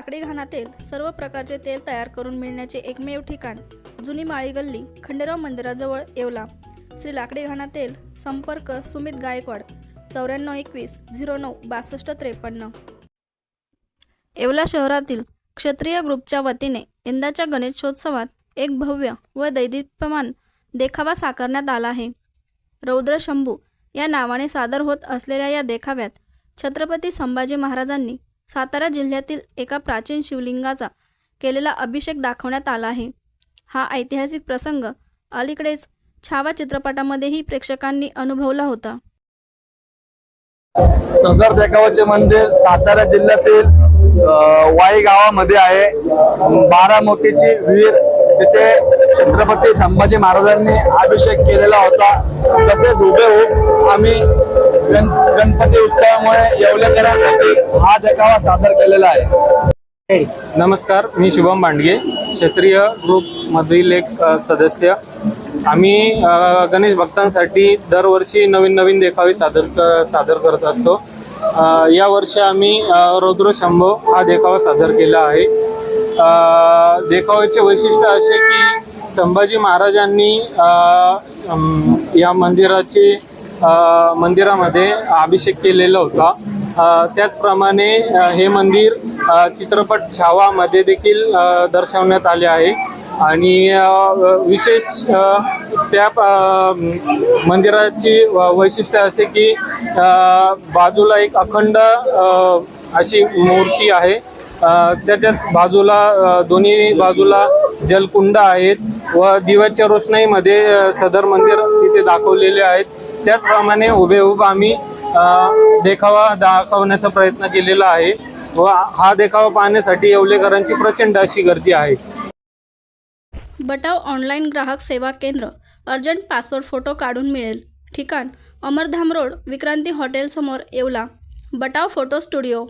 लाकडी घाणातील सर्व प्रकारचे तेल तयार करून मिळण्याचे एकमेव ठिकाण जुनी माळी गल्ली खंडेराव मंदिराजवळ येवला. श्री लाकडी घाणा तेल संपर्क सुमित गायकवाड चौऱ्याण्णव एकवीस झिरो नऊ बासष्ट त्रेपन्न. येवला शहरातील क्षत्रिय ग्रुपच्या वतीने यंदाच्या गणेशोत्सवात एक भव्य व दैदिप्यमान देखावा साकारण्यात आला आहे. रौद्र शंभू या नावाने सादर होत असलेल्या या देखाव्यात छत्रपती संभाजी महाराजांनी सातारा जिल्ह्यातील एका प्राचीन शिवलिंगाचा केलेला अभिषेक दाखवण्यात आला आहे. हा ऐतिहासिक प्रसंग अलीकडेच छावा चित्रपटामध्येही प्रेक्षकांनी अनुभवला होता. सदर देखावाचे मंदिर सातारा जिल्ह्यातील वाई गावामध्ये आहे. बारामतीची वीर तिथे छत्रपती संभाजी महाराजांनी अभिषेक केलेला होता. तसेच हुबेहूब आम्ही गण गणपती उत्सवामुळे येवलेकरांसाठी हा देखावा सादर केलेला आहे. नमस्कार मी शुभम भांडगे क्षेत्रीय ग्रुप मधील एक सदस्य. आम्ही गणेश भक्तांसाठी दरवर्षी नवीन नवीन देखावे सादर क- सादर करत असतो. या वर्षी आम्ही रौद्र शंभो हा देखावा सादर केला आहे. देखाव्याचे वैशिष्ट्य असे की संभाजी महाराजांनी या मंदिराचे मंदिरामध्ये अभिषेक केलेला होता. त्याचप्रमाणे हे मंदिर चित्रपट छावामध्ये देखील दर्शवण्यात आले आहे. आणि विशेष त्या मंदिराची व- वैशिष्ट्य असे की बाजूला एक अखंड अशी मूर्ती आहे. त्याच्याच बाजूला दोन्ही बाजूला जलकुंड आहेत व दिव्याच्या रोषणाईमध्ये सदर मंदिर तिथे दाखवलेले आहेत. त्याचप्रमाणे हुबेहूब आम्ही देखावा दाखवण्याचा प्रयत्न केलेला आहे व हा देखावा पाहण्यासाठी येवलेकरांची प्रचंड अशी गर्दी आहे. बटाव ऑनलाईन ग्राहक सेवा केंद्र अर्जंट पासपोर्ट फोटो काढून मिळेल. ठिकाण अमरधाम रोड विक्रांती हॉटेलसमोर येवला. Batav photo studio.